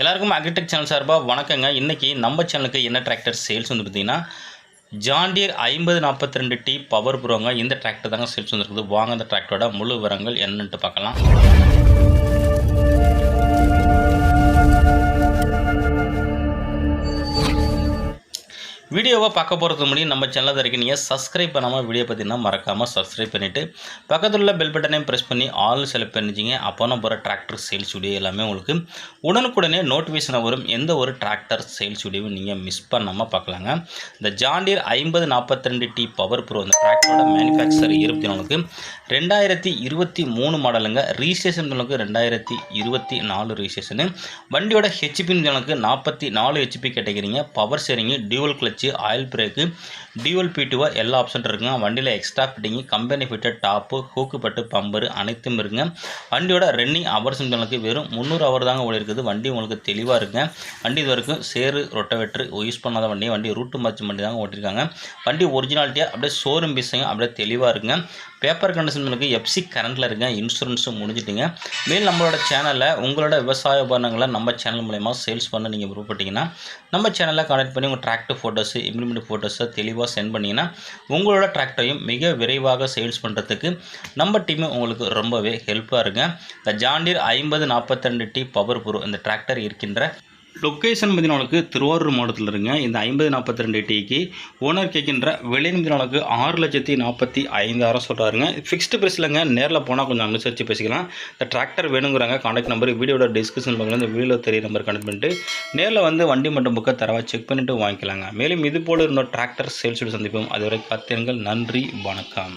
எல்லாருக்கும் agritech channel சார்பாக வணக்கங்க. இன்றைக்கி நம்ம சேனலுக்கு என்ன டிராக்டர் சேல்ஸ் வந்து பார்த்தீங்கன்னா ஜாண்டியர் ஐம்பது நாற்பத்தி ரெண்டு டி பவர் ப்ரோங்க இந்த டிராக்டர் தாங்க சேல்ஸ் வந்துருக்குது வாங்க அந்த டிராக்டரோட முழு விவரங்கள் என்னன்ட்டு பார்க்கலாம். வீடியோவை பார்க்க போகிறதுக்கு முன்னாடி நம்ம சேனல் வரைக்கும் நீங்கள் சப்ஸ்கிரைப் பண்ணாமல் வீடியோ பார்த்தீங்கன்னா மறக்காமல் சப்ஸ்கிரைப் பண்ணிவிட்டு பக்கத்தில் உள்ள பெல் பட்டனையும் ப்ரெஸ் பண்ணி ஆல் செலக்ட் பண்ணிச்சிங்க அப்போ நம்ம போகிற டிராக்டர் சேல்ஸ் வீடியோ எல்லாமே உங்களுக்கு உடனுக்குடனே நோட்டிஃபிகேஷன் வரும். எந்த ஒரு டிராக்டர் சேல்ஸ் வீடியோவும் நீங்கள் மிஸ் பண்ணாமல் பார்க்கலாங்க. இந்த ஜாண்டியர் ஐம்பது நாற்பத்தி ரெண்டு டி பவர் ப்ரோ அந்த டிராக்டரோட மேனுஃபேக்சர் இருபத்தி நாலுக்கு ரெண்டாயிரத்தி இருபத்தி மூணு மாடலுங்க ரீசேஷன் உங்களுக்கு ரெண்டாயிரத்தி இருபத்தி நாலு ரீசேஷனு வண்டியோட ஹெச்பின்னு எனக்கு நாற்பத்தி நாலு ஹெச்பி கேட்டகிறீங்க பவர் ஷேரிங்கு டியூவல் बच्चे आयल ब्रेक டியூவல் பிடிஓ எல்லா ஆப்ஷன் இருக்குங்க. வண்டியில் extra fitting company fitted top hook பட்டு பம்பரு அனைத்தும் இருக்குங்க. வண்டியோட ரன்னிங் ஹவர்ஸ் உங்களுக்கு வெறும் முந்நூறு அவர் தாங்க ஓடி இருக்குது. வண்டி உங்களுக்கு தெளிவாக இருக்குங்க. வண்டி இது வரைக்கும் சேரு ரொட்டவேட்ரு யூஸ் பண்ணாத வண்டி வண்டி ரூட்டு மச்சு வண்டி தாங்க ஓட்டிருக்காங்க. வண்டி ஒரிஜினாலிட்டியாக அப்படியே ஷோரூம் பீஸுங்க அப்படியே தெளிவாக இருக்குங்க. பேப்பர் கண்டிஷன் உங்களுக்கு எஃப்சி கரண்டில் இருக்குங்க. இன்சூரன்ஸும் முடிஞ்சிட்டிங்க. மேல் நம்மளோட சேனலில் உங்களோட விவசாய உபகரணங்களை நம்ம சேனல் மூலயமா சேல்ஸ் பண்ண நீங்கள் விருப்பப்பட்டீங்கன்னா நம்ம சேனலில் கனெக்ட் பண்ணி உங்கள் டிராக்டர் ஃபோட்டோஸு இம்ப்ளிமெண்ட் ஃபோட்டோஸை தெளிவாக சென்ட் பண்ணிங்கன்னா உங்களோட டிராக்டரையும் மிக விரைவாக சேல்ஸ் பண்ணுறதுக்கு நம்ம டீமு உங்களுக்கு ரொம்பவே ஹெல்ப்பாக இருக்குங்க. இந்த ஜாண்டிர் ஐம்பது நாற்பத்தி டி பவர் ப்ரோ இந்த டிராக்டர் இருக்கின்ற லொக்கேஷன் பதினாலுக்கு திருவாரூர் மாவட்டத்தில் இருங்க. இந்த ஐம்பது நாற்பத்தி ரெண்டு டிக்கு ஓனர் கேட்கின்ற விலை பதினாலுக்கு ஆறு லட்சத்தி நாற்பத்தி ஐந்தாயிரம் சொல்கிறாருங்க ஃபிக்ஸ்டு ப்ரைஸ்லங்க நேரில் போனால் கொஞ்சம் அனுசரித்து பேசிக்கலாம். இந்த டிராக்டர் வேணுங்கிறாங்க. காண்டாக்ட் நம்பர் வீடியோட டிஸ்கிரிப்ஷன் பக்கத்தில் இந்த வீடியோ தெரிய நம்பர் கனெக்ட் பண்ணிட்டு நேரில் வந்து வண்டி மட்டும் புக்கை தரவா செக் பண்ணிவிட்டு வாங்கிக்கலாங்க. மேலும் இது போல இருந்த டிராக்டர் சேல்ஸோடு சந்திப்போம். அதுவரை காத்திருங்கள் நன்றி வணக்கம்.